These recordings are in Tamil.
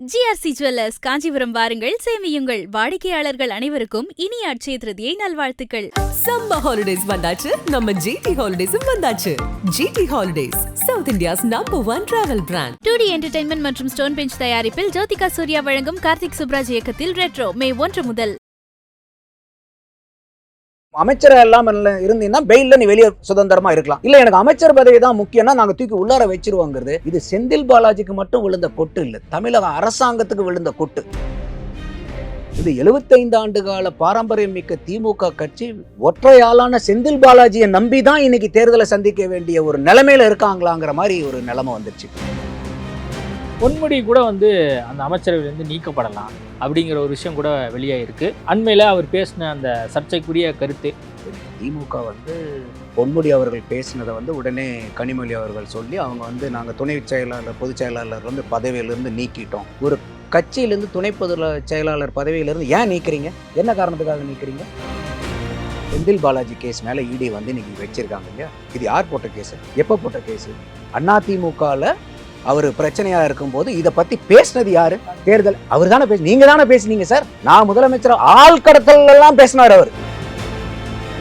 ஜிஆர்சி ஜுவல்லர்ஸ் காஞ்சிபுரம் வாருங்கள். சேமியுங்கள். வாடிக்கையாளர்கள் அனைவருக்கும் இனிய அட்சய திருதியை நல்வாழ்த்துக்கள். சம்மர் ஹாலிடேஸ் வந்தாச்சு. நம்ம ஜிடி ஹாலிடேஸும் வந்தாச்சு. GT holidays South India's number one travel brand two D entertainment மற்றும் ஸ்டோன் பெஞ்ச் தயாரிப்பில் ஜோதிகா சூர்யா வழங்கும் கார்த்திக் சுப்ராஜ் இயக்கத்தில் ரெட்ரோ மே ஒன்று முதல். அமைச்சர் எல்லாம் இருந்தீங்கன்னா பெயில்ல நீ வெளியே சுதந்திரமா இருக்கலாம். இல்ல எனக்கு அமைச்சர் பதவி தான் முக்கியம்னா நாங்க தூக்கி உள்ளார வச்சிருவோங்கிறது இது செந்தில் பாலாஜிக்கு மட்டும் விழுந்த கொட்டு இல்ல தமிழக அரசாங்கத்துக்கு விழுந்த கொட்டு. இது 75 ஆண்டு கால பாரம்பரியம் மிக்க திமுக கட்சி ஒற்றையாளான செந்தில் பாலாஜியை நம்பி தான் இன்னைக்கு தேர்தலை சந்திக்க வேண்டிய ஒரு நிலைமையில இருக்காங்களாங்கிற மாதிரி ஒரு நிலைமை வந்துருச்சு. பொன்முடி கூட வந்து அந்த அமைச்சரவை வந்து நீக்கப்படலாம். அப்படிங்கிற ஒரு விஷயம் கூட வெளியாயிருக்கு. அண்மையில் அவர் பேசின அந்த சர்ச்சைக்குரிய கருத்து. திமுக வந்து பொன்முடி அவர்கள் பேசினதை வந்து உடனே கனிமொழி அவர்கள் சொல்லி அவங்க வந்து நாங்கள் துணை செயலாளர் பொதுச் செயலாளர் வந்து பதவியிலிருந்து நீக்கிட்டோம். ஒரு கட்சியிலேருந்து துணை பொது செயலாளர் பதவியிலிருந்து ஏன் நீக்கிறீங்க? என்ன காரணத்துக்காக நீக்கிறீங்க? செந்தில் பாலாஜி கேஸ் மேலே இடி வந்து இன்னைக்கு வச்சிருக்காங்க இல்லையா? இது யார் போட்ட கேஸ்? எப்போ போட்ட கேஸ்? அதிமுகவில் அவர் பிரச்சனையா இருக்கும்போது இதை பத்தி பேசினது யாரு? தேர்தல். அவர் தானே பேச நீங்க தானே பேசுனீங்க சார். நான் முதலமைச்சர் ஆள் கடத்தல் எல்லாம் பேசினார் அவர்.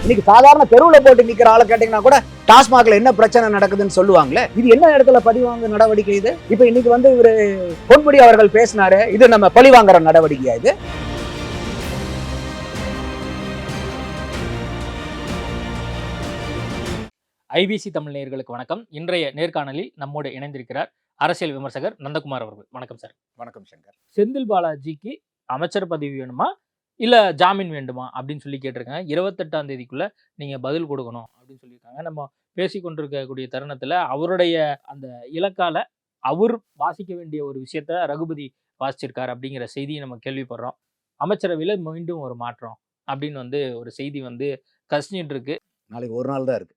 இன்னைக்கு சாதாரண தெருவில் போட்டு நிற்கிற ஆளை கேட்டிங்கன்னா கூட டாஸ்மாக்ல என்ன பிரச்சனை நடக்குதுன்னு சொல்லுவாங்களே இது என்ன இடத்துல பழிவாங்க நடவடிக்கை இது? இப்போ இன்னைக்கு வந்து இவர் பொன்முடி அவர்கள் பேசினாரு இது நம்ம பழி வாங்குற நடவடிக்கையா இது? ஐபிசி தமிழ் நேயர்களுக்கு வணக்கம். இன்றைய நேர்காணலில் நம்மோடு இணைந்திருக்கிறார் அரசியல் விமர்சகர் நந்தகுமார் அவர்கள். வணக்கம் சார். வணக்கம் சங்கர். செந்தில் பாலாஜிக்கு அமைச்சர் பதவி வேணுமா? இல்ல ஜாமீன் வேண்டுமா? அப்படின்னு சொல்லி கேட்டிருக்காங்க. இருபத்தெட்டாம் தேதிக்குள்ள நீங்க பதில் கொடுக்கணும் அப்படின்னு சொல்லியிருக்காங்க. நம்ம பேசி கொண்டிருக்கக்கூடிய தருணத்துல அவருடைய அந்த இலக்கால அவர் வாசிக்க வேண்டிய ஒரு விஷயத்த ரகுபதி வாசிச்சிருக்கார் அப்படிங்கிற செய்தியை நம்ம கேள்விப்படுறோம். அமைச்சரவையில மீண்டும் ஒரு மாற்றம் அப்படின்னு வந்து ஒரு செய்தி வந்து கசிஞ்சிட்டு இருக்கு. நாளைக்கு ஒரு நாள் தான் இருக்கு.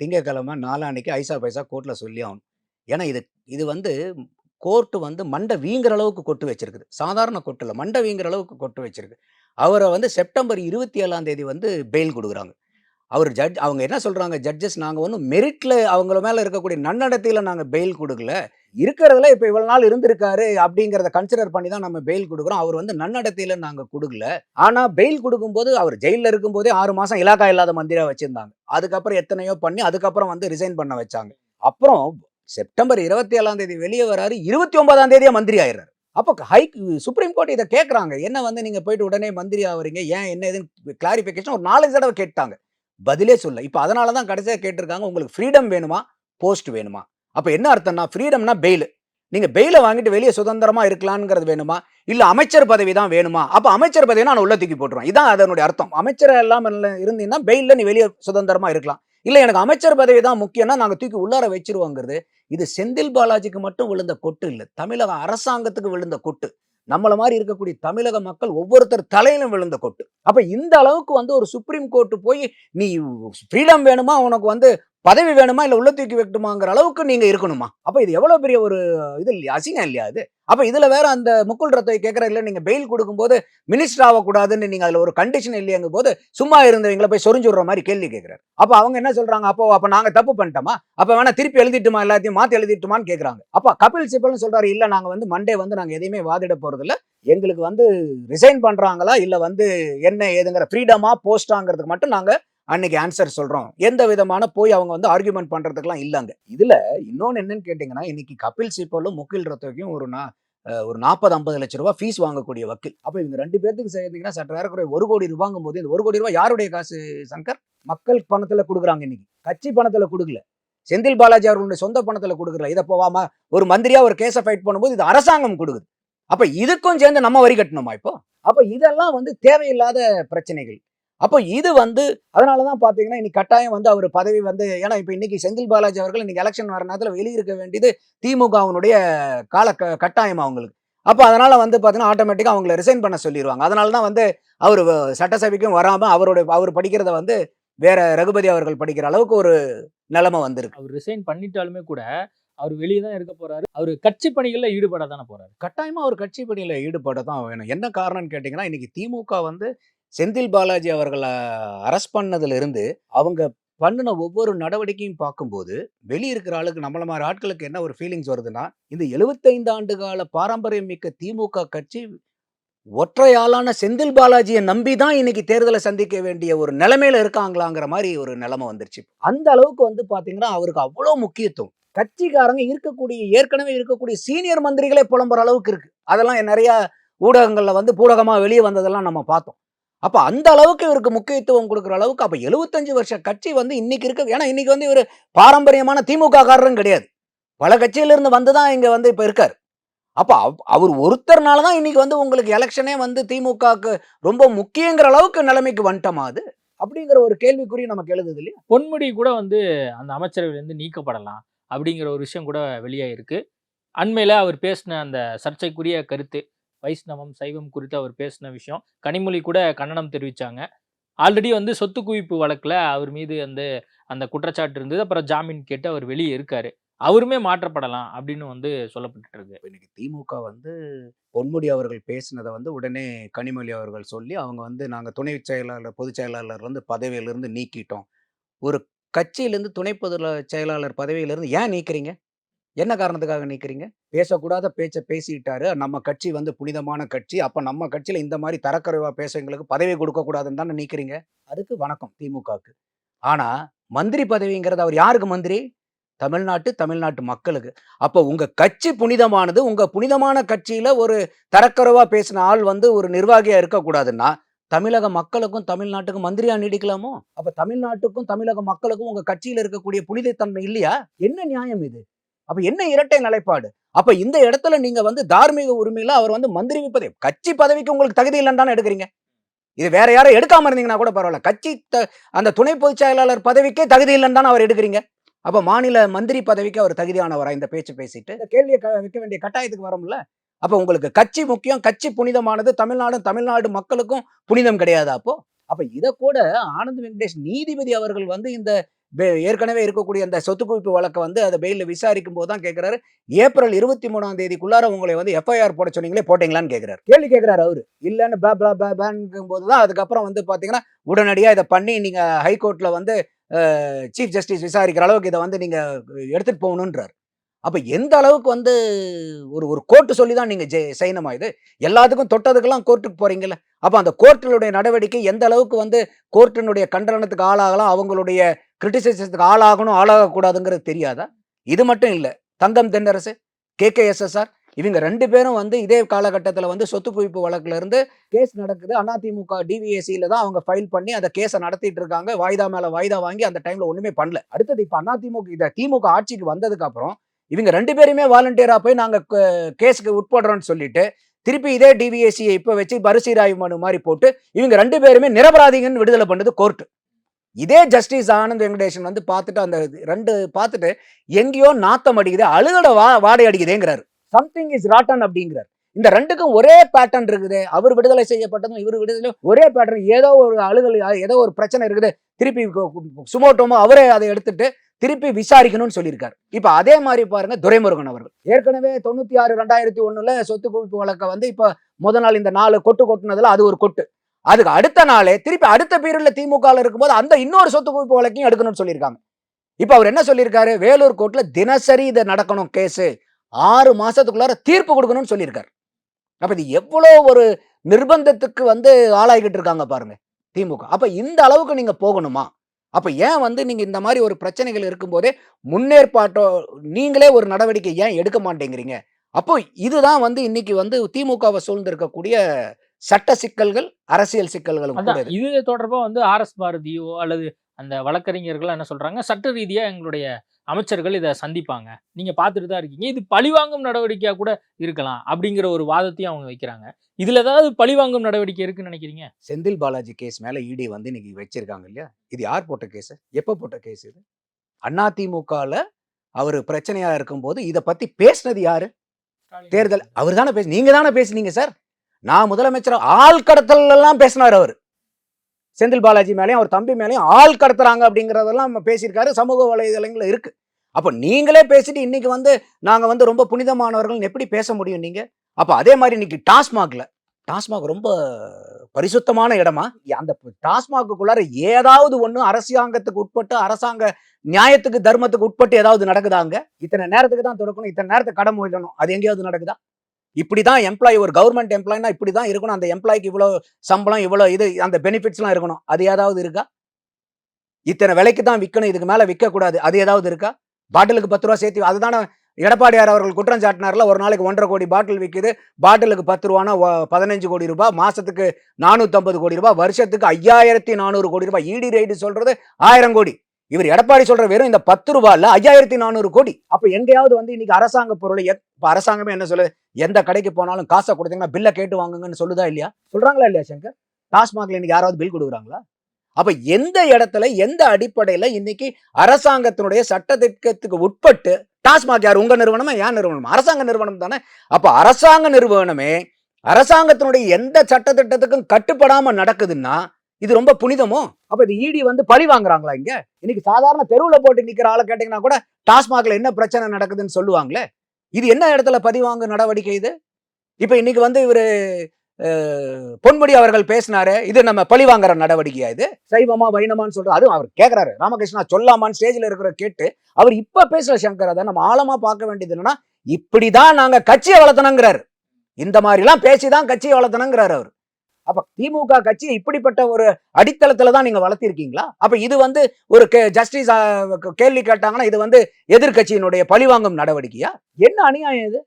திங்கக்கிழமை நாளான்னைக்கு ஐசா பைசா கோர்ட்ல சொல்லி ஆகணும். ஏன்னா இது இது வந்து கோர்ட்டு வந்து மண்டை வீங்குற அளவுக்கு கொட்டு வச்சிருக்குது. சாதாரண கொட்டில் மண்டை வீங்குற அளவுக்கு கொட்டு வச்சிருக்கு. அவரை வந்து செப்டம்பர் இருபத்தி ஏழாம் தேதி வந்து பெயில் கொடுக்குறாங்க. அவர் ஜட்ஜ் அவங்க என்ன சொல்கிறாங்க ஜட்ஜஸ் நாங்கள் ஒன்றும் மெரிட்டில் அவங்கள மேலே இருக்கக்கூடிய நன்னடத்தில் நாங்கள் பெயில் கொடுக்கல. இருக்கிறதுல இப்போ இவ்வளோ நாள் இருந்திருக்காரு அப்படிங்கிறத கன்சிடர் பண்ணி தான் நம்ம பெயில் கொடுக்குறோம். அவர் வந்து நன்னடத்தையில் நாங்கள் கொடுக்கல. ஆனால் பெயில் கொடுக்கும்போது அவர் ஜெயிலில் இருக்கும்போதே ஆறு மாதம் இலாக்கா இல்லாத மந்திராக வச்சுருந்தாங்க. அதுக்கப்புறம் எத்தனையோ பண்ணி அதுக்கப்புறம் வந்து ரிசைன் பண்ண வச்சாங்க. அப்புறம் செப்டம்பர் இருபத்தி ஏழாம் தேதி வெளியே வராரு. இருபத்தி ஒன்பதாம் தேதியே மந்திரி ஆயிடுறாரு அப்போ ஹை சுப்ரீம் கோர்ட் இதை கேட்குறாங்க என்ன வந்து நீங்கள் போயிட்டு உடனே மந்திரி ஆகுறீங்க ஏன் என்ன எதுன்னு கிளாரிஃபிகேஷன் ஒரு நாலஞ்சு தடவை கேட்டாங்க. பதிலே சொல்ல இப்போ அதனால தான் கடைசியாக கேட்டிருக்காங்க. உங்களுக்கு ஃப்ரீடம் வேணுமா? போஸ்ட் வேணுமா? அப்போ என்ன அர்த்தம்னா ஃப்ரீடம்னா பெயில் நீங்கள் பெயிலை வாங்கிட்டு வெளியே சுதந்திரமாக இருக்கலாம்ங்கிறது வேணுமா? இல்லை அமைச்சர் பதவி தான் வேணுமா? அப்போ அமைச்சர் பதவி நான் உள்ள தூக்கி போட்டுருவேன். இதான் அதனுடைய அர்த்தம். அமைச்சர் எல்லாம் இருந்தீங்கன்னா பெயில்ல நீ வெளியே சுதந்திரமாக இருக்கலாம். இல்லை எனக்கு அமைச்சர் பதவி தான் முக்கியம்னா நாங்கள் தூக்கி உள்ளார வச்சிருவோங்கிறது. இது செந்தில் பாலாஜிக்கு மட்டும் விழுந்த கொட்டு இல்லை. தமிழக அரசாங்கத்துக்கு விழுந்த கொட்டு. நம்மள மாதிரி இருக்கக்கூடிய தமிழக மக்கள் ஒவ்வொருத்தர் தலையிலும் விழுந்த கொட்டு. அப்ப இந்த அளவுக்கு வந்து ஒரு சுப்ரீம் கோர்ட்டு போய் நீ ஃப்ரீடம் வேணுமா? உனக்கு வந்து பதவி வேணுமா இல்ல உள்ள தூக்கி வைக்கணுமாங்கிற அளவுக்கு நீங்க இருக்கணுமா? அப்ப இது எவ்வளவு பெரிய ஒரு இது இல்லையா? அசிங்கம் இல்லையா அது அப்ப இதுல வேற அந்த முக்குள் ரத்தை கேட்கற இல்ல நீங்க பெயில் கொடுக்கும்போது மினிஸ்டர் ஆகக்கூடாதுன்னு நீங்க அதுல ஒரு கண்டிஷன் இல்லையங்க போது சும்மா இருந்தவங்களை போய் சொரிஞ்சுடுற மாதிரி கேள்வி கேட்கிறாரு அப்ப அவங்க என்ன சொல்றாங்க? அப்போ அப்ப நாங்க தப்பு பண்ணிட்டோமா? அப்ப வேணா திருப்பி எழுதிட்டுமா? எல்லாத்தையும் மாத்தி எழுதிட்டுமான்னு கேட்குறாங்க அப்ப கபில் சிபல்னு சொல்றாரு இல்ல நாங்க வந்து மண்டே வந்து நாங்க எதையுமே வாதிட போறது இல்ல எங்களுக்கு வந்து ரிசைன் பண்றாங்களா? இல்ல வந்து என்ன ஏதுங்கிற ஃப்ரீடமா போஸ்டாங்கிறதுக்கு மட்டும் நாங்க அன்னைக்கு ஆன்சர் சொல்றோம். எந்த விதமான போய் அவங்க வந்து ஆர்குமெண்ட் பண்றதுக்குலாம் இல்லைங்க இதுல இன்னொன்னு என்னன்னு கேட்டீங்கன்னா இன்னைக்கு கபில் சிப்பலும் முகில் ரத்தோக்கியும் ஒரு நா ஒரு நாற்பது ஐம்பது லட்ச ரூபாய் ஃபீஸ் வாங்கக்கூடிய வக்கீல். அப்போ இவங்க ரெண்டு பேர்த்துக்கு சேர்த்தீங்கன்னா சற்று ஒரு கோடி ரூபாங்கும் போது இந்த ஒரு கோடி ரூபாய் யாருடைய காசு சங்கர்? மக்கள் பணத்தில் கொடுக்குறாங்க இன்னைக்கு. கட்சி பணத்தில் கொடுக்கல. செந்தில் பாலாஜி அவர்களுடைய சொந்த பணத்தில் கொடுக்குறல இதை போவாமா ஒரு மந்திரியா ஒரு கேஸை ஃபைட் பண்ணும்போது இது அரசாங்கம் கொடுக்குது. அப்போ இதுக்கும் சேர்ந்து நம்ம வரி கட்டணுமா இப்போ? அப்போ இதெல்லாம் வந்து தேவையில்லாத பிரச்சனைகள். அப்போ இது வந்து அதனால தான் பார்த்தீங்கன்னா இன்னைக்கு கட்டாயம் வந்து அவர் பதவி வந்து ஏன்னா இப்போ இன்னைக்கு செந்தில் பாலாஜி அவர்கள் இன்னைக்கு எலெக்ஷன் வர நேரத்தில் வெளியிருக்க வேண்டியது திமுகவினுடைய கால க- கட்டாயம் அவங்களுக்கு. அப்போ அதனால வந்து பார்த்தீங்கன்னா ஆட்டோமேட்டிக்காக அவங்கள ரிசைன் பண்ண சொல்லிடுவாங்க அதனால தான் வந்து அவர் சட்டசபைக்கும் வராமல் அவருடைய அவர் படிக்கிறத வந்து வேற ரகுபதி அவர்கள் படிக்கிற அளவுக்கு ஒரு நிலைமை வந்திருக்கு. அவர் ரிசைன் பண்ணிட்டாலுமே கூட அவர் வெளியே தான் இருக்க போறாரு. அவர் கட்சி பணிகள்ல ஈடுபட தானே போறாரு. கட்டாயமா ஒரு கட்சி பணியில ஈடுபட தான் வேணும். என்ன காரணம்னு கேட்டிங்கன்னா இன்னைக்கு திமுக வந்து செந்தில் பாலாஜி அவர்களை அரெஸ்ட் பண்ணதுலேருந்து அவங்க பண்ணின ஒவ்வொரு நடவடிக்கையும் பார்க்கும்போது, வெளியே இருக்கிற ஆளுக்கு நம்மள மாதிரி ஆட்களுக்கு என்ன ஒரு ஃபீலிங்ஸ் வருதுன்னா, இந்த 75 ஆண்டு கால பாரம்பரியம் மிக்க திமுக கட்சி ஒற்றையாளான செந்தில் பாலாஜியை நம்பி தான் இன்னைக்கு தேர்தலை சந்திக்க வேண்டிய ஒரு நிலைமையில இருக்காங்களாங்கிற மாதிரி ஒரு நிலைமை வந்துருச்சு. அந்த அளவுக்கு வந்து பார்த்தீங்கன்னா, அவருக்கு அவ்வளோ முக்கியத்துவம். கட்சிக்காரங்க இருக்கக்கூடிய ஏற்கனவே இருக்கக்கூடிய சீனியர் மந்திரிகளே புலம்புற அளவுக்கு இருக்கு. அதெல்லாம் நிறைய ஊடகங்கள்ல வந்து பூடகமா வெளியே வந்ததெல்லாம் நம்ம பார்த்தோம். அப்போ அந்த அளவுக்கு இவருக்கு முக்கியத்துவம் கொடுக்குற அளவுக்கு அப்போ எழுபத்தஞ்சு வருஷ கட்சி வந்து இன்னைக்கு இருக்க ஏன்னா இன்னைக்கு வந்து இவர் பாரம்பரியமான திமுக காரரும் கிடையாது. பல கட்சியிலிருந்து வந்து தான் இங்கே வந்து இப்போ இருக்கார் அப்போ அவ் அவர் ஒருத்தர்னால தான் இன்னைக்கு வந்து உங்களுக்கு எலெக்ஷனே வந்து திமுகக்கு ரொம்ப முக்கியங்கிற அளவுக்கு நிலைமைக்கு வந்துட்டோமா அது? அப்படிங்கிற ஒரு கேள்விக்குறி நமக்கு எழுதுது இல்லையா? பொன்முடி கூட வந்து அந்த அமைச்சரவையிலேருந்து நீக்கப்படலாம் அப்படிங்கிற ஒரு விஷயம் கூட வெளியே இருக்குது அண்மையில் அவர் பேசின அந்த சர்ச்சைக்குரிய கருத்து, வைஷ்ணவம், சைவம் குறித்து அவர் பேசின விஷயம், கனிமொழி கூட கண்டனம் தெரிவித்தாங்க ஆல்ரெடி வந்து சொத்து குவிப்பு வழக்கில் அவர் மீது வந்து அந்த குற்றச்சாட்டு இருந்தது. அப்புறம் ஜாமீன் கேட்டு அவர் வெளியே இருக்காரு. அவருமே மாற்றப்படலாம் அப்படின்னு வந்து சொல்லப்பட்டு இருக்கு. இன்னைக்கு திமுக வந்து பொன்முடி அவர்கள் பேசினதை வந்து உடனே கனிமொழி அவர்கள் சொல்லி, அவங்க வந்து நாங்கள் துணை செயலாளர், பொதுச் செயலாளர்லேருந்து பதவியிலிருந்து நீக்கிட்டோம். ஒரு கட்சியிலேருந்து துணை பொது செயலாளர் பதவியிலிருந்து ஏன் நீக்கிறீங்க என்ன காரணத்துக்காக நீக்குறீங்க? பேசக்கூடாத பேச்சை பேசிட்டாரு. நம்ம கட்சி வந்து புனிதமான கட்சி. அப்ப நம்ம கட்சியில இந்த மாதிரி தரக்குறைவா பேசுறவங்களுக்கு பதவி கொடுக்கக்கூடாதுன்னு தானே நீக்குறீங்க. அதுக்கு வணக்கம் திமுகக்கு. ஆனா, மந்திரி பதவிங்கிறது அவர் யாருக்கு மந்திரி? தமிழ்நாட்டு தமிழ்நாட்டு மக்களுக்கு. அப்போ உங்க கட்சி புனிதமானது. உங்க புனிதமான கட்சியில ஒரு தரக்குறைவா பேசின ஆள் வந்து ஒரு நிர்வாகியா இருக்கக்கூடாதுன்னா, தமிழக மக்களுக்கும், தமிழ்நாட்டுக்கும் மந்திரியா நீடிக்கலாமோ? அப்ப தமிழ்நாட்டுக்கும், தமிழக மக்களுக்கும் உங்க கட்சியில இருக்கக்கூடிய புனிதத்தன்மை இல்லையா? என்ன நியாயம் இது? அப்ப என்ன இரட்டை நிலைப்பாடு? அப்ப இந்த இடத்துல நீங்க வந்து தார்மீக உரிமையில அவர் வந்து மந்திரி பதவி கட்சி பதவிக்கு உங்களுக்கு தகுதி இல்லைன்னு தானே எடுக்குறீங்க. இது வேற யாரும் எடுக்காம இருந்தீங்கன்னா கூட பரவாயில்ல கட்சி த அந்த துணை பொதுச் செயலாளர் பதவிக்கே தகுதி இல்லைன்னு தானே அவர் எடுக்குறீங்க. அப்ப மாநில மந்திரி பதவிக்கு அவர் தகுதியானவரா இந்த பேச்சு பேசிட்டு? இந்த கேள்விய க வைக்க வேண்டிய கட்டாயத்துக்கு வரோம்ல. அப்ப உங்களுக்கு கட்சி முக்கியம். கட்சி புனிதமானது. தமிழ்நாடும், தமிழ்நாடு மக்களுக்கும் புனிதம் கிடையாது அப்போ? அப்ப இதை கூட ஆனந்த் வெங்கடேஷ் நீதிபதி அவர்கள் வந்து இந்த ஏற்கனவே இருக்கக்கூடிய அந்த சொத்து குவிப்பு வழக்கை வந்து அதை பெயிலில் விசாரிக்கும் போது தான் கேட்கிறாரு. ஏப்ரல் 23ஆம் தேதிக்குள்ளார உங்களை வந்து எஃப்ஐஆர் போட சொன்னீங்களே போட்டீங்களான்னு கேட்கிறாரு. கேள்வி கேட்கிறாரு அவரு. இல்லைன்னு ப தான் அதுக்கப்புறம் வந்து பார்த்தீங்கன்னா, உடனடியாக இதை பண்ணி நீங்கள் ஹைகோர்ட்டில் வந்து சீஃப் ஜஸ்டிஸ் விசாரிக்கிற அளவுக்கு இதை வந்து நீங்கள் எடுத்துகிட்டு போகணுன்றார் அப்போ எந்த அளவுக்கு வந்து ஒரு ஒரு கோர்ட்டு சொல்லி தான் நீங்கள் ஜெ செய்யணுமா இது? எல்லாத்துக்கும் தொட்டதுக்கெல்லாம் கோர்ட்டுக்கு போகிறீங்கள அப்போ அந்த கோர்ட்டினுடைய நடவடிக்கை எந்த அளவுக்கு வந்து கோர்ட்டினுடைய கண்டனத்துக்கு ஆளாகலாம், அவங்களுடைய கிரிட்டிசைசத்துக்கு ஆளாகணும், ஆளாகக்கூடாதுங்கிறது தெரியாதா? இது மட்டும் இல்லை தங்கம் தென்னரசு, கேகேஎஸ்எஸ்ஆர் இவங்க ரெண்டு பேரும் வந்து இதே காலகட்டத்தில் வந்து சொத்து குவிப்பு வழக்குல இருந்து கேஸ் நடக்குது. அதிமுக டிவிஎஸ்சியில தான் அவங்க ஃபைல் பண்ணி அந்த கேஸை நடத்திட்டு இருக்காங்க. வாய்தா மேல வாய்தா வாங்கி அந்த டைம்ல ஒண்ணுமே பண்ணல. அடுத்தது இப்போ அதிமுக இதை திமுக ஆட்சிக்கு வந்ததுக்கு அப்புறம் இவங்க ரெண்டு பேருமே வாலண்டியரா போய் நாங்க கேஸுக்கு உட்படுறோம்னு சொல்லிட்டு, திருப்பி இதே டிவிஎஸ்சியை இப்போ வச்சு பரிசீராய்வு மனு மாதிரி போட்டு, இவங்க ரெண்டு பேருமே நிரபராதிங்கன்னு விடுதலை பண்ணது கோர்ட்டு இதே ஜஸ்டிஸ் ஆனந்த் வெங்கடேஷன் வந்து பார்த்துட்டு அந்த ரெண்டு பார்த்துட்டு, எங்கேயோ நாத்தம் அடிக்குது, அழுகட வா வாடை அடிக்குதேங்கிறாரு. சம்திங் இஸ் ராட்டன் அப்படிங்கிறார். இந்த ரெண்டுக்கும் ஒரே பேட்டர்ன் இருக்குது அவர் விடுதலை செய்யப்பட்டதும், இவர் விடுதலையும் ஒரே பேட்டர்ன். ஏதோ ஒரு அழுகல், ஏதோ ஒரு பிரச்சனை இருக்குது. திருப்பி சுமோட்டோமோ அவரே அதை எடுத்துட்டு திருப்பி விசாரிக்கணும்னு சொல்லியிருக்காரு. இப்போ அதே மாதிரி பாருங்க துரைமுருகன் அவர்கள். ஏற்கனவே 96, 2001ல சொத்து குவிப்பு வழக்கை வந்து இப்போ முதல் நாள் இந்த நாலு கொட்டு கொட்டுனதுல அது ஒரு கொட்டு. அதுக்கு அடுத்த நாளே திருப்பி அடுத்த பீரியட்ல திமுகல இருக்கும்போது அந்த இன்னொரு சொத்து குவிப்பு வழக்கையும் எடுக்கணும்னு சொல்லியிருக்காங்க. இப்போ அவர் என்ன சொல்லியிருக்காரு? வேலூர் கோர்ட்ல தினசரி இதை நடக்கணும் கேஸு. ஆறு மாசத்துக்குள்ளார தீர்ப்பு கொடுக்கணும்னு சொல்லியிருக்காரு. அப்ப இது எவ்வளோ ஒரு நிர்பந்தத்துக்கு வந்து ஆளாகிக்கிட்டு இருக்காங்க பாருங்க திமுக. அப்ப இந்த அளவுக்கு நீங்க போகணுமா? அப்ப ஏன் வந்து நீங்க இந்த மாதிரி ஒரு பிரச்சனைகள் இருக்கும்போதே முன்னேற்பாட்டோ நீங்களே ஒரு நடவடிக்கை ஏன் எடுக்க மாட்டேங்கிறீங்க? அப்போ இதுதான் வந்து இன்னைக்கு வந்து திமுகவை சூழ்ந்திருக்கக்கூடிய சட்ட சிக்கல்கள், அரசியல் சிக்கல்களும் இது. இது தொடர்பா வந்து ஆர்.எஸ். பாரதியோ அல்லது அந்த வழக்கறிஞர்கள்லாம் என்ன சொல்றாங்க, சட்ட ரீதியா எங்களுடைய அமைச்சர்கள் இத சந்திப்பாங்க. நீங்க பார்த்துட்டு தான் இருக்கீங்க. இது பழிவாங்கும் நடவடிக்கையா கூட இருக்கலாம். அப்படிங்கிற ஒரு வாதத்தையும் அவங்க வைக்கிறாங்க. இதுல ஏதாவது பழிவாங்கும் நடவடிக்கை இருக்குன்னு நினைக்கிறீங்க? செந்தில் பாலாஜி கேஸ் மேல இடி வந்து இன்னைக்கு வச்சிருக்காங்க இல்லையா? இது யார் போட்ட கேஸு? எப்ப போட்ட கேஸ் இது? அதிமுகல அவரு பிரச்சனையா இருக்கும்போது இத பத்தி பேசினது யாரு? தேர்தல் அவர் தானே பேசி நீங்க தானே பேசினீங்க சார். நான் முதலமைச்சர் ஆள் கடத்தல் எல்லாம் அவர். செந்தில் பாலாஜி மேலேயும் அவர் தம்பி மேலேயும் ஆள் கடத்துறாங்க அப்படிங்கிறதெல்லாம் பேசியிருக்காரு. சமூக வலைதளங்களில் இருக்குது அப்போ நீங்களே பேசிட்டு இன்னைக்கு வந்து நாங்கள் வந்து ரொம்ப புனிதமானவர்கள்னு எப்படி பேச முடியும் நீங்கள் அப்போ அதே மாதிரி இன்னைக்கு டாஸ்மாகில் டாஸ்மாக் ரொம்ப பரிசுத்தமான இடமா? அந்த டாஸ்மாக்குள்ளார ஏதாவது ஒன்று அரசாங்கத்துக்கு உட்பட்டு அரசாங்க நியாயத்துக்கு தர்மத்துக்கு உட்பட்டு ஏதாவது நடக்குதாங்க இத்தனை நேரத்துக்கு தான் திறக்கணும் இத்தனை நேரத்துக்கு கடன் இல்லணும் அது எங்கேயாவது நடக்குதா? இப்படி தான் எம்ப்ளாயி ஒரு கவர்மெண்ட் எம்ப்ளாயினா இப்படி தான் இருக்கணும். அந்த எம்ப்ளாய்க்கு இவ்வளோ சம்பளம் இவ்வளோ இது அந்த பெனிஃபிட்ஸ்லாம் இருக்கணும். அது ஏதாவது இருக்கா? இத்தனை விலைக்கு தான் விற்கணும் இதுக்கு மேலே விற்கக்கூடாது அது ஏதாவது இருக்கா? பாட்டிலுக்கு பத்து ரூபா சேர்த்து அதுதானே எடப்பாடியார் அவர்கள் குற்றம் சாட்டினார்ல ஒரு நாளைக்கு ஒன்றரை கோடி பாட்டில் விற்குது பாட்டிலுக்கு பத்து ரூபானா பதினஞ்சு கோடி ரூபாய் மாசத்துக்கு நானூற்றம்பது கோடி ரூபாய் வருஷத்துக்கு ஐயாயிரத்தி நானூறு கோடி ரூபாய் இடி ரைடு சொல்றது ஆயிரம் கோடி. இவர் எடப்பாடி சொல்ற வெறும் இந்த பத்து ரூபாய்ல ஐயாயிரத்தி நானூறு கோடி. அப்ப எங்கேயாவது வந்து இன்னைக்கு அரசாங்க பொருளை இப்போ இப்ப அரசாங்கமே என்ன சொல்லுது? எந்த கடைக்கு போனாலும் காசை கொடுத்தீங்கன்னா பில்லை கேட்டு வாங்குங்கன்னு சொல்லுதா இல்லையா? சொல்றாங்களா இல்லையா சங்கர்? டாஸ்மாக்ல இன்னைக்கு யாராவது பில் கொடுக்குறாங்களா? அப்ப எந்த இடத்துல எந்த அடிப்படையில இன்னைக்கு அரசாங்கத்தினுடைய சட்டத்திட்டத்துக்கு உட்பட்டு டாஸ்மாக் யார்? உங்க நிறுவனமா? யார் நிறுவனம்? அரசாங்க நிறுவனம் தானே? அப்ப அரசாங்க நிறுவனமே அரசாங்கத்தினுடைய எந்த சட்டத்திட்டத்துக்கும் கட்டுப்படாம நடக்குதுன்னா இது ரொம்ப புனிதமோ? அப்ப இது இடி வந்து பழி வாங்குறாங்களா இங்க? இன்னைக்கு சாதாரண தெருவில் போட்டு நிக்கிற ஆளை கேட்டீங்கன்னா கூட டாஸ்மாக்ல என்ன பிரச்சனை நடக்குதுன்னு சொல்லுவாங்களே? இது என்ன இடத்துல பதிவாங்க நடவடிக்கை இது? இப்ப இன்னைக்கு வந்து இவர் பொன்முடி அவர்கள் பேசினாரு இது நம்ம பழி வாங்குற நடவடிக்கையா இது? சைவமா வைணமான்னு சொல்றது அதுவும் அவர் கேட்கிறாரு ராமகிருஷ்ணா சொல்லாமான்னு ஸ்டேஜ்ல இருக்கிற கேட்டு அவர் இப்ப பேசுற சங்கர் அதை நம்ம ஆழமா பார்க்க வேண்டியது என்னன்னா இப்படிதான் நாங்க கட்சியை வளர்த்தணுங்கிறாரு. இந்த மாதிரிலாம் பேசிதான் கட்சியை வளர்த்தணுங்கிறாரு அவர். அப்ப திமுக கட்சி இப்படிப்பட்ட ஒரு அடித்தளத்துல தான் நீங்க வளர்த்திருக்கீங்களா? அப்ப இது வந்து ஒரு ஜஸ்டிஸ் கேள்வி கேட்டாங்கன்னா இது வந்து எதிர்க்கட்சியினுடைய பழிவாங்கும் நடவடிக்கையா? என்ன அநியாயம் இது?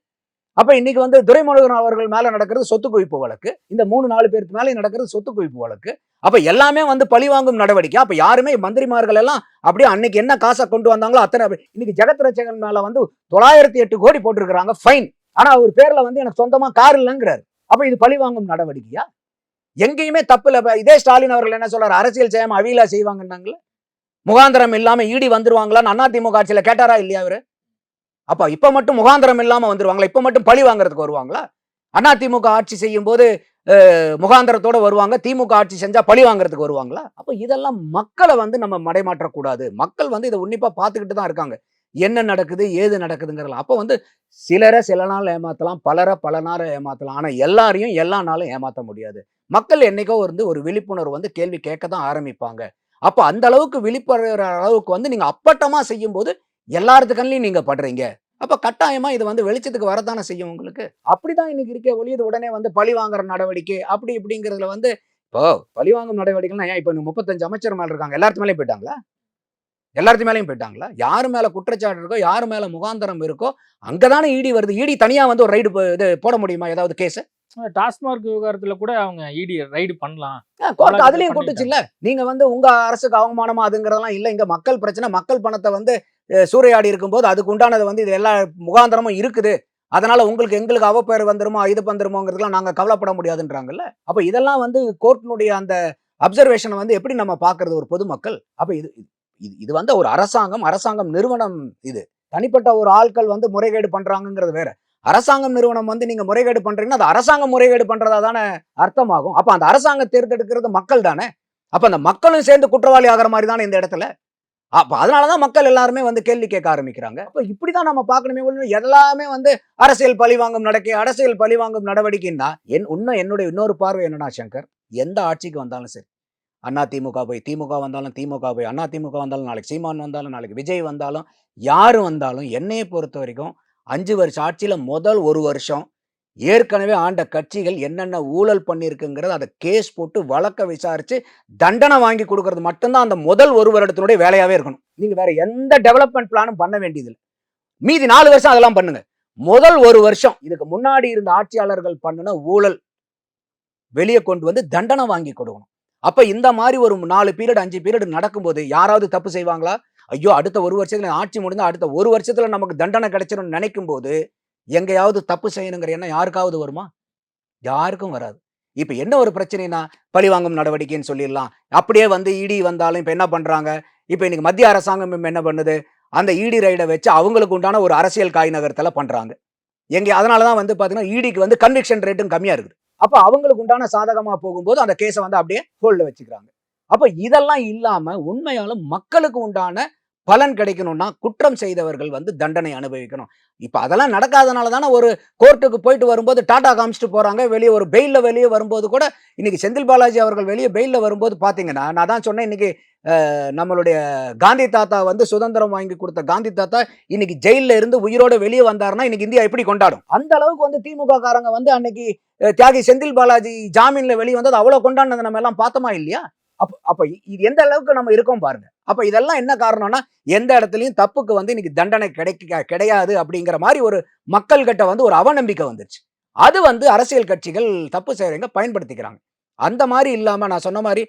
அப்ப இன்னைக்கு வந்து துரைமுருகன் அவர்கள் மேல நடக்கிறது சொத்து குவிப்பு வழக்கு. இந்த மூணு நாலு பேருக்கு மேலே நடக்கிறது சொத்து குவிப்பு வழக்கு. அப்ப எல்லாமே வந்து பழிவாங்கும் நடவடிக்கை. அப்ப யாருமே மந்திரிமார்கள் எல்லாம் அப்படியே அன்னைக்கு என்ன காசை கொண்டு வந்தாங்களோ அத்தனை இன்னைக்கு ஜெகத் ரச்சகன் மேல வந்து தொள்ளாயிரத்தி எட்டு கோடி போட்டிருக்கிறாங்க ஃபைன் ஆனா அவர் பேர்ல வந்து எனக்கு சொந்தமா கார் இல்லைங்கிறாரு. அப்ப இது பழிவாங்கும் நடவடிக்கையா? எங்கேயுமே தப்பு இல்ல இப்ப இதே ஸ்டாலின் அவர்கள் என்ன சொல்றாரு? அரசியல் செய்யாம அவியலா செய்வாங்கன்னாங்களே? முகாந்திரம் இல்லாம ஈடி வந்துருவாங்களான்னு அதிமுக ஆட்சியில கேட்டாரா இல்லையா அவரு? அப்ப இப்ப மட்டும் முகாந்திரம் இல்லாம வந்துருவாங்களா? இப்ப மட்டும் பழி வாங்குறதுக்கு வருவாங்களா? அதிமுக ஆட்சி செய்யும் போது முகாந்திரத்தோட வருவாங்க. திமுக ஆட்சி செஞ்சா பழி வாங்குறதுக்கு வருவாங்களா? அப்ப இதெல்லாம் மக்களை வந்து நம்ம மடைமாற்றக்கூடாது. மக்கள் வந்து இதை உன்னிப்பா பார்த்துக்கிட்டு தான் இருக்காங்க. என்ன நடக்குது ஏது நடக்குதுங்கிறலாம் அப்போ வந்து சிலரை சில நாள் ஏமாற்றலாம் பலரை பல நாள் ஏமாற்றலாம் ஆனால் எல்லாரையும் எல்லா நாளும் ஏமாற்ற முடியாது. மக்கள் என்னைக்கோ வந்து ஒரு விழிப்புணர்வு வந்து கேள்வி கேட்க தான் ஆரம்பிப்பாங்க. அப்போ அந்த அளவுக்கு விழிப்புணர்வு அளவுக்கு வந்து நீங்கள் அப்பட்டமாக செய்யும் போது எல்லாத்து கண்ணிலையும் படுறீங்க. அப்போ கட்டாயமா இது வந்து வெளிச்சத்துக்கு வரதானே செய்யும் உங்களுக்கு? அப்படிதான் இன்னைக்கு இருக்கே ஒழியது உடனே வந்து பழி வாங்குற நடவடிக்கை அப்படி இப்படிங்கிறதுல வந்து இப்போ பழி வாங்கும் நடவடிக்கைன்னா ஏன் இப்போ முப்பத்தஞ்சு அமைச்சர் மேல இருக்காங்க? எல்லாத்து மேலேயும் போயிட்டாங்களா? எல்லாத்து மேலேயும் போயிட்டாங்களா? யாரு மேல குற்றச்சாட்டு இருக்கோ யாரு மேல முகாந்தரம் இருக்கோ அங்கதானே ஈடி வருது. ஈடி தனியா வந்து ஒரு ரைடு இது போட முடியுமா? ஏதாவது கேஸ் டாஸ்மார்க் விவகாரத்துல கூட அவங்க இடி ரைடு பண்ணலாம். கோர்ட் அதுலயும் கொட்டுச்சு இல்ல. நீங்க வந்து உங்க அரசுக்கு அவமானமா அதுங்கிறதெல்லாம் இல்ல. இங்க மக்கள் பிரச்சனை மக்கள் பணத்தை வந்து சூறையாடி இருக்கும்போது அதுக்கு உண்டானது வந்து இது எல்லா முகாந்திரமும் இருக்குது. அதனால உங்களுக்கு எங்களுக்கு அவப்பேர் வந்துருமோ இது வந்துருமோங்கிறதுலாம் நாங்க கவலைப்பட முடியாதுன்றாங்கல்ல? அப்ப இதெல்லாம் வந்து கோர்ட்டினுடைய அந்த அப்சர்வேஷனை வந்து எப்படி நம்ம பாக்குறது? ஒரு பொதுமக்கள். அப்ப இது இது இது வந்து ஒரு அரசாங்கம் அரசாங்கம் நிறுவனம் இது. தனிப்பட்ட ஒரு ஆட்கள் வந்து முறைகேடு பண்றாங்கிறது வேற. அரசாங்கம் நிறுவனம் வந்து நீங்க முறைகேடு பண்றீங்கன்னா அது அரசாங்கம் முறைகேடு பண்றதா தானே அர்த்தமாகும். அப்ப அந்த அரசாங்கம் தேர்ந்தெடுக்கிறது மக்கள் தானே. அப்ப அந்த மக்களும் சேர்ந்து குற்றவாளி ஆகிற மாதிரி தானே இந்த இடத்துல? அப்ப அதனாலதான் மக்கள் எல்லாருமே வந்து கேள்வி கேட்க ஆரம்பிக்கிறாங்க. அப்ப இப்படிதான் நம்ம பார்க்கணுமே எல்லாமே வந்து அரசியல் பழிவாங்கும் நடக்க அரசியல் பழிவாங்கும் நடவடிக்கைன்னா என் இன்னும் என்னுடைய இன்னொரு பார்வை என்னன்னா சங்கர் எந்த ஆட்சிக்கு வந்தாலும் சரி அண்ணா திமுக போய் திமுக வந்தாலும் திமுக போய் அண்ணா திமுக வந்தாலும் நாளைக்கு சீமான் வந்தாலும் நாளைக்கு விஜய் வந்தாலும் யார் வந்தாலும் என்னையை பொறுத்த வரைக்கும் அஞ்சு வருஷம் ஆட்சியில் முதல் ஒரு வருஷம் ஏற்கனவே ஆண்ட கட்சிகள் என்னென்ன ஊழல் பண்ணியிருக்குங்கிறது அதை கேஸ் போட்டு வழக்க விசாரித்து தண்டனை வாங்கி கொடுக்கறது மட்டும்தான் அந்த முதல் ஒரு வருடத்தினுடைய வேலையாகவே இருக்கணும். நீங்கள் வேறு எந்த டெவலப்மெண்ட் பிளானும் பண்ண வேண்டியதில்லை. மீதி நாலு வருஷம் அதெல்லாம் பண்ணுங்க. முதல் ஒரு வருஷம் இதுக்கு முன்னாடி இருந்த ஆட்சியாளர்கள் பண்ணின ஊழல் வெளியே கொண்டு வந்து தண்டனை வாங்கி கொடுக்கணும். அப்ப இந்த மாதிரி ஒரு நாலு பீரியட் அஞ்சு பீரியட் நடக்கும்போது யாராவது தப்பு செய்வாங்களா? ஐயோ அடுத்த ஒரு வருஷத்துல ஆட்சி முடிந்தா அடுத்த ஒரு வருஷத்துல நமக்கு தண்டனை கிடைச்சிடும் நினைக்கும் போது எங்கேயாவது தப்பு செய்யணுங்கிற எண்ணம் யாருக்காவது வருமா? யாருக்கும் வராது. இப்ப என்ன ஒரு பிரச்சனைனா பழி வாங்கும் நடவடிக்கைன்னு சொல்லிடலாம். அப்படியே வந்து இடி வந்தாலும் இப்ப என்ன பண்றாங்க? இப்ப இன்னைக்கு மத்திய அரசாங்கம் இப்ப என்ன பண்ணுது? அந்த இடி ரைடை வச்சு அவங்களுக்கு உண்டான ஒரு அரசியல் காய் நகரத்துல பண்றாங்க. எங்க அதனாலதான் வந்து பாத்தீங்கன்னா இடிக்கு வந்து கன்விக்ஷன் ரேட்டும் கம்மியா இருக்குது. அப்ப அவங்களுக்கு உண்டான சாதகமா போகும்போது அந்த கேஸை வந்து அப்படியே ஹோல்ட்ல வச்சுக்கிறாங்க. அப்ப இதெல்லாம் இல்லாம உண்மையாலும் மக்களுக்கு உண்டான பலன் கிடைக்கணும்னா குற்றம் செய்தவர்கள் வந்து தண்டனை அனுபவிக்கணும். இப்போ அதெல்லாம் நடக்காதனால தானே ஒரு கோர்ட்டுக்கு போயிட்டு வரும்போது டாடா காமிச்சிட்டு போகிறாங்க வெளியே ஒரு பெயிலில் வெளியே வரும்போது கூட இன்னைக்கு செந்தில் பாலாஜி அவர்கள் வெளியே பெயிலில் வரும்போது பார்த்தீங்கன்னா நான் தான் சொன்னேன் இன்னைக்கு நம்மளுடைய காந்தி தாத்தா வந்து சுதந்திரம் வாங்கி கொடுத்த காந்தி தாத்தா இன்னைக்கு ஜெயிலில் இருந்து உயிரோடு வெளியே வந்தாருன்னா இன்னைக்கு இந்தியா எப்படி கொண்டாடும்? அந்த அளவுக்கு வந்து திமுக காரங்க வந்து அன்னைக்கு தியாகி செந்தில் பாலாஜி ஜாமீனில் வெளியே வந்தது அவ்வளோ கொண்டாடினதை நம்ம எல்லாம் பார்த்தோமா இல்லையா? அப்போ அப்போ இது எந்த அளவுக்கு நம்ம இருக்கோம் பாருங்க. அப்ப இதெல்லாம் என்ன காரணம்னா எந்த இடத்துலயும் தப்புக்கு வந்து இன்னைக்கு தண்டனை கிடைக்க கிடையாது அப்படிங்கிற மாதிரி ஒரு மக்கள் கிட்ட வந்து ஒரு அவநம்பிக்கை வந்துருச்சு. அது வந்து அரசியல் கட்சிகள் தப்பு செய்யறவங்க பயன்படுத்திக்கிறாங்க. அந்த மாதிரி இல்லாம நான் சொன்ன மாதிரி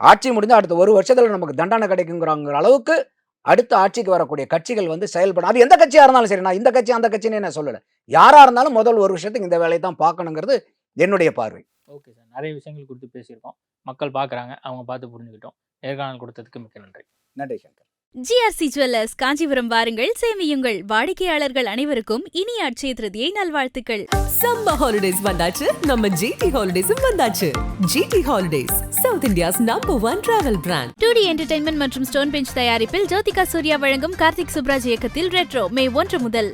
ஆட்சி முடிஞ்சு அடுத்த ஒரு வருஷத்துல நமக்கு தண்டனை கிடைக்குங்கிற அளவுக்கு அடுத்த ஆட்சிக்கு வரக்கூடிய கட்சிகள் வந்து செயல்படும் அது எந்த கட்சியா இருந்தாலும் சரி நான் இந்த கட்சி அந்த கட்சின்னு நான் சொல்லலை. யாரா இருந்தாலும் முதல் ஒரு வருஷத்துக்கு இந்த வேலையை தான் பார்க்கணுங்கிறது என்னுடைய பார்வை. Okay sir. நிறைய விஷயங்கள் குறித்து பேசியிருக்கோம். மக்கள் பார்க்குறாங்க. அவங்க பார்த்து புரிஞ்சுக்கிட்டோம். நேர்காணல் கொடுத்ததுக்கு மிக்க நன்றி. நன்றி சங்கர் ஜிஆர்சி ஜுவல்லர்ஸ் காஞ்சிபுரம் வாருங்கள். சேமியுங்கள். வாடிக்கையாளர்கள் அனைவருக்கும் இனிய அட்சய திருதியை நல்வாழ்த்துக்கள். சம்மர் ஹாலிடேஸ் வந்தாச்சு. நம்ம ஜிடி ஹாலிடேஸும் வந்தாச்சு. GT holidays South India's number one travel brand two D entertainment மற்றும் ஸ்டோன் பெஞ்ச் தயாரிப்பில் ஜோதிகா சூர்யா வழங்கும் கார்த்திக் சுப்ராஜ் இயக்கத்தில் ரெட்ரோ மே ஒன்று முதல்.